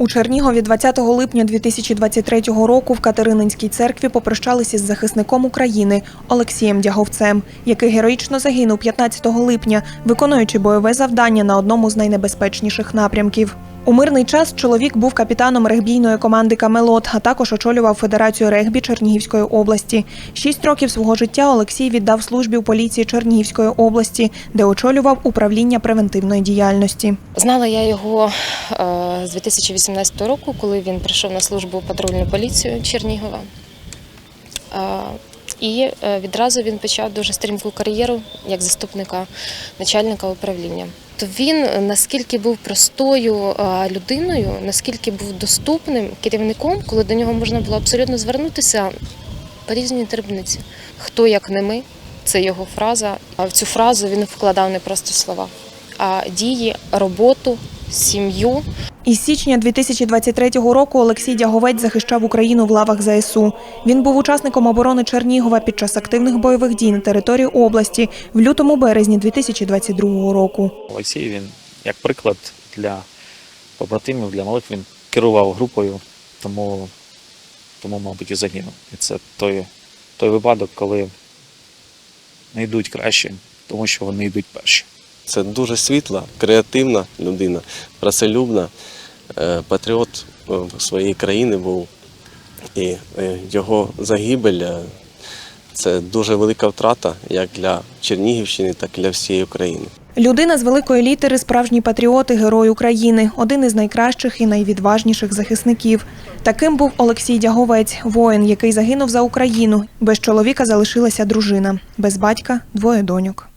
У Чернігові 20 липня 2023 року в Катерининській церкві попрощалися з захисником України Олексієм Дяговцем, який героїчно загинув 15 липня, виконуючи бойове завдання на одному з найнебезпечніших напрямків. У мирний час чоловік був капітаном регбійної команди Камелот, а також очолював Федерацію регбі Чернігівської області. Шість років свого життя Олексій віддав службі у поліції Чернігівської області, де очолював управління превентивної діяльності. Знала я його е, з 2018 року, коли він прийшов на службу в патрульну поліцію Чернігова. Е, І е, відразу він почав дуже стрімку кар'єру як заступника начальника управління. То він е, наскільки був простою е, людиною, наскільки був доступним керівником, коли до нього можна було абсолютно звернутися по різній дрібниці. Хто як не ми, це його фраза. А в цю фразу він вкладав не просто слова, а дії, роботу, сім'ю. Із січня 2023 року Олексій Дяговець захищав Україну в лавах ЗСУ. Він був учасником оборони Чернігова під час активних бойових дій на території області в лютому березні 2022 року. Олексій він як приклад для побратимів, для малих він керував групою, тому, тому мабуть, і загинув. І це той, той випадок, коли не йдуть краще, тому що вони йдуть перші. Це дуже світла, креативна людина, праселюбна, е, патріот е, своєї країни був. І е, його загибель це дуже велика втрата як для Чернігівщини, так і для всієї України. Людина з великої літери, справжній патріот і герой України, один із найкращих і найвідважніших захисників. Таким був Олексій Дяговець, воїн, який загинув за Україну. Без чоловіка залишилася дружина, без батька двоє доньок.